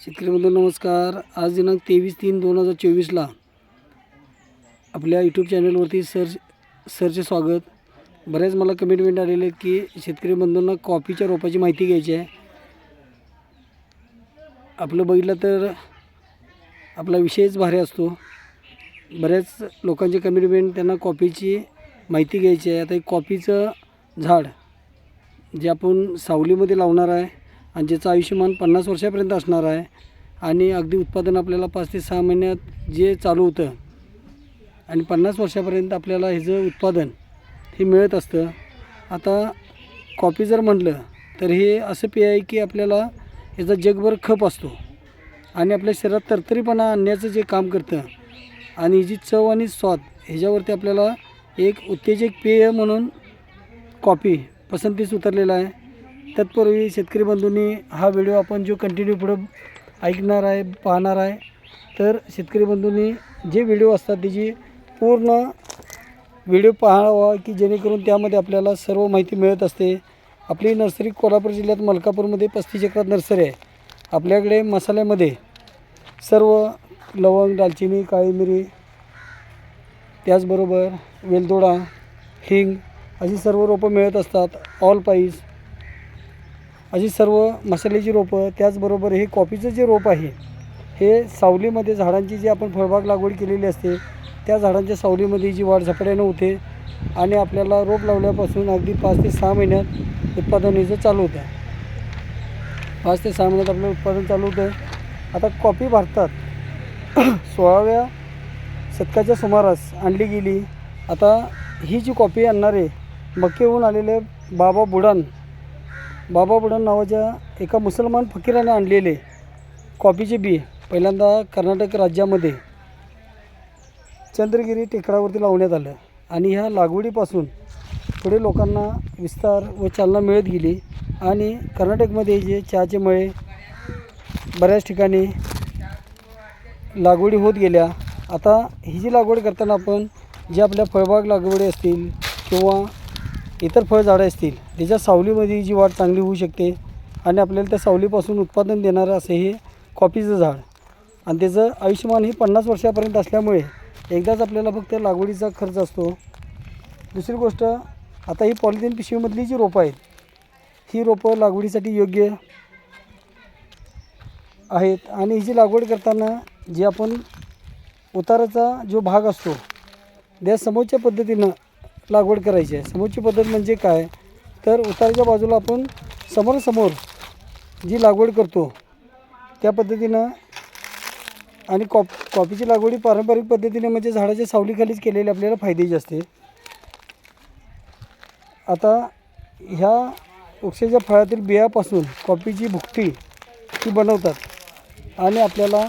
शेतकरी बंधू नमस्कार. आज दिनांक तेवीस तीन दोन हजार चोवीसला आपल्या यूट्यूब चॅनलवरती सर सरचे स्वागत. बऱ्याच मला कमेंटमेंट आलेले आहेत की शेतकरी बंधूंना कॉफीच्या रोपाची माहिती घ्यायची आहे. आपलं बघितलं तर आपला विषयच भारी असतो. बऱ्याच लोकांचे कमेंटमेंट त्यांना कॉफीची माहिती घ्यायची आहे. आता एक कॉफीचं झाड जे आपण सावलीमध्ये लावणार आहे आणि ज्याचं आयुष्यमान पन्नास वर्षापर्यंत असणार आहे आणि अगदी उत्पादन आपल्याला पाच ते सहा महिन्यात जे चालू होतं आणि पन्नास वर्षापर्यंत आपल्याला ह्याचं उत्पादन हे मिळत असतं आता कॉफी जर म्हटलं तर हे असं पेय आहे की आपल्याला याचा जगभर खप असतो आणि आपल्या शरीरात तरतरीपणा आणण्याचं जे काम करतं आणि जी चव आणि स्वाद ह्याच्यावरती आपल्याला एक उत्तेजक पेय म्हणून कॉफी पसंतीस उतरलेला आहे. तत्पूर्वी शेतकरी बंधूंनी हा व्हिडिओ आपण जो कंटिन्यू पुढं ऐकणार आहे पाहणार आहे तर शेतकरी बंधूंनी जे व्हिडिओ असतात त्याची पूर्ण व्हिडिओ पाहावा की जेणेकरून त्यामध्ये आपल्याला सर्व माहिती मिळत असते. आपली नर्सरी कोल्हापूर जिल्ह्यात मलकापूरमध्ये पस्तीस एकरात नर्सरी आहे. आपल्याकडे मसाल्यामध्ये सर्व लवंग दालचिनी काळी मिरी त्याचबरोबर वेलदोडा हिंग अशी सर्व रोपं मिळत असतात. ऑल पाईस अशी सर्व मसाल्याची रोपं त्याचबरोबर हे कॉफीचं जे रोप आहे हे सावलीमध्ये झाडांची जी आपण फळबाग लागवड केलेली असते त्या झाडांच्या सावलीमध्ये जी वाढ झपाट्यानं होते आणि आपल्याला रोप लावल्यापासून अगदी पाच ते सहा महिन्यात उत्पादन याचं चालू होतं. पाच ते सहा महिन्यात आपलं उत्पादन चालू होतं. आता कॉफी भारतात सोळाव्या शतकाच्या सुमारास आणली गेली. आता ही जी कॉफी आणणारे मक्केहून आलेले बाबा बुडान बाबा बुडन नावाच्या एका मुसलमान फकीराने आणलेले कॉफीचे बी पहिल्यांदा कर्नाटक राज्यामध्ये चंद्रगिरी टेकडावरती लावण्यात आलं. आणि ह्या लागवडीपासून पुढे लोकांना विस्तार व चालना मिळत गेली. आणि कर्नाटकमध्ये जे चहाचे मळे बऱ्याच ठिकाणी लागवडी होत गेल्या. आता ही जी लागवड करताना आपण जे आपल्या फळबाग लागवडी असतील किंवा इतर फळझाडं असतील त्याच्या सावलीमध्ये जी वाढ चांगली होऊ शकते आणि आपल्याला त्या सावलीपासून उत्पादन देणारं असं हे कॉफीचं झाड. आणि त्याचं आयुष्यमान हे पन्नास वर्षापर्यंत असल्यामुळे एकदाच आपल्याला फक्त लागवडीचा खर्च असतो. दुसरी गोष्ट आता ही पॉलिथिन पिशवीमधली जी रोपं आहेत ही रोपं लागवडीसाठी योग्य आहेत. आणि हिची लागवड करताना जे आपण उताराचा जो भाग असतो त्या समोरच्या पद्धतीनं लागवड करायची आहे. समोरची पद्धत म्हणजे काय? तर उताराच्या बाजूला आपण समोरासमोर जी लागवड करतो त्या पद्धतीनं आणि कॉप कॉफीची लागवडी पारंपरिक पद्धतीने म्हणजे झाडाच्या सावलीखालीच केलेली आपल्याला फायद्याची असते आता ह्या वृक्षाच्या फळातील बियापासून कॉफीची भुकटी ती बनवतात आणि आपल्याला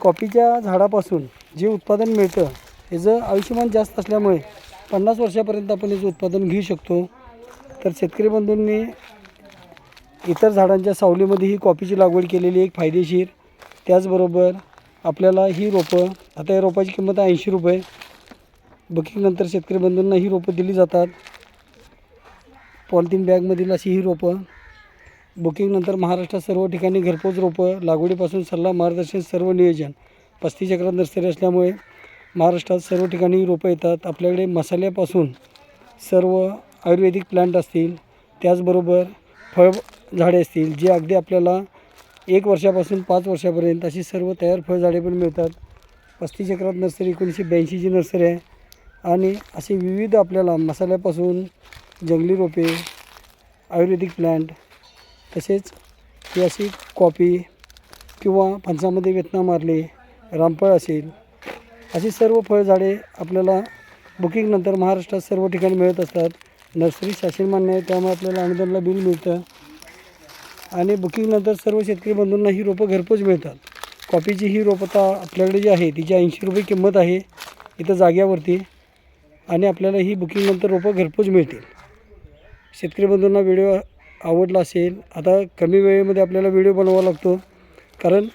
कॉफीच्या झाडापासून जे उत्पादन मिळतं याचं आयुष्यमान जास्त असल्यामुळे पन्नास वर्षापर्यंत आपण याचं उत्पादन घेऊ शकतो. तर शेतकरी बंधूंनी इतर झाडांच्या सावलीमध्ये ही कॉफीची लागवड केलेली एक फायदेशीर. त्याचबरोबर आपल्याला ही रोपं आता या रोपाची किंमत ऐंशी रुपये. बुकिंगनंतर शेतकरी बंधूंना ही रोपं दिली जातात. पॉलिथिन बॅगमधील अशी ही रोपं. बुकिंगनंतर महाराष्ट्रात सर्व ठिकाणी घरपोच रोपं. लागवडीपासून सल्ला मार्गदर्शन सर्व नियोजन. पस्तीस एकरात नर्सरी असल्यामुळे महाराष्ट्रात सर्व ठिकाणी रोपं येतात. आपल्याकडे मसाल्यापासून सर्व आयुर्वेदिक प्लांट असतील त्याचबरोबर फळ झाडे असतील जे अगदी आपल्याला एक वर्षापासून पाच वर्षापर्यंत अशी सर्व तयार फळझाडे पण मिळतात. पस्तीस एकरात नर्सरी एकोणीसशे ब्याऐंशीची नर्सरी आहे. आणि असे विविध आपल्याला मसाल्यापासून जंगली रोपे आयुर्वेदिक प्लांट तसेच ही अशी कॉफी किंवा फणसामध्ये वेतना मारले रामफळ असेल अशी सर्व फळझाडे आपल्याला बुकिंगनंतर महाराष्ट्रात सर्व ठिकाणी मिळत असतात. नर्सरी शासन मान्य आहे त्यामुळे आपल्याला अनुदानला बिल मिळतं. आणि बुकिंगनंतर सर्व शेतकरी बंधूंना ही रोपं घरपोच मिळतात. कॉफीची ही रोपं आता आपल्याकडे जी आहे तिची ऐंशी रुपये किंमत आहे इथं जाग्यावरती. आणि आपल्याला ही बुकिंगनंतर रोपं घरपोच मिळतील. शेतकरी बंधूंना व्हिडिओ आवडला असेल आता कमी वेळेमध्ये आपल्याला व्हिडिओ बनवावा लागतो. कारण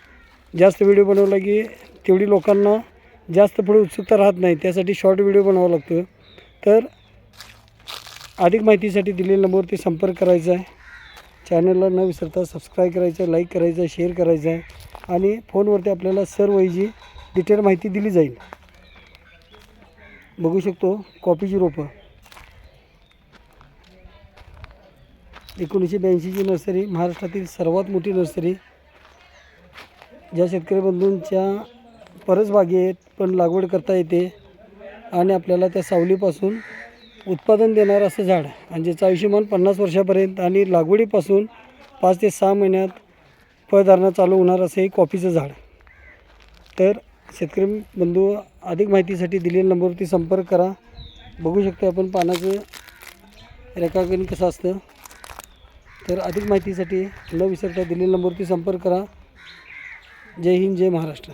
जास्त व्हिडिओ बनवला की तेवढी लोकांना जास्त पुढे उत्सुकता राहत नाही त्यासाठी शॉर्ट व्हिडिओ बनवावा लागतो तर अधिक माहितीसाठी दिलेल्या नंबरवरती संपर्क करायचा आहे. चॅनलला न विसरता सबस्क्राईब करायचं आहे लाईक करायचं शेअर करायचं आहे आणि फोनवरती आपल्याला सर्व जी डिटेल माहिती दिली जाईल. बघू शकतो कॉफीची रोपं. एकोणीसशे ब्याऐंशीची नर्सरी महाराष्ट्रातील सर्वात मोठी नर्सरी. ज्या शेतकरी बंधूंच्या परसबागेत पण लागवड करता येते. आणि आपल्याला त्या सावलीपासून उत्पादन देणारं असं झाड म्हणजे आणि ज्याचं आयुष्यमान पन्नास वर्षापर्यंत आणि लागवडीपासून पाच ते सहा महिन्यात फळधारणा चालू होणार असं हे कॉफीचं झाड. तर शेतकरी बंधू अधिक माहितीसाठी दिलेल्या नंबरवरती संपर्क करा. बघू शकतो आपण पानाचं रेखांकन कसं असतं. तर अधिक माहितीसाठी न विसरता दिलेल्या नंबरवरती संपर्क करा. जय हिंद जय महाराष्ट्र.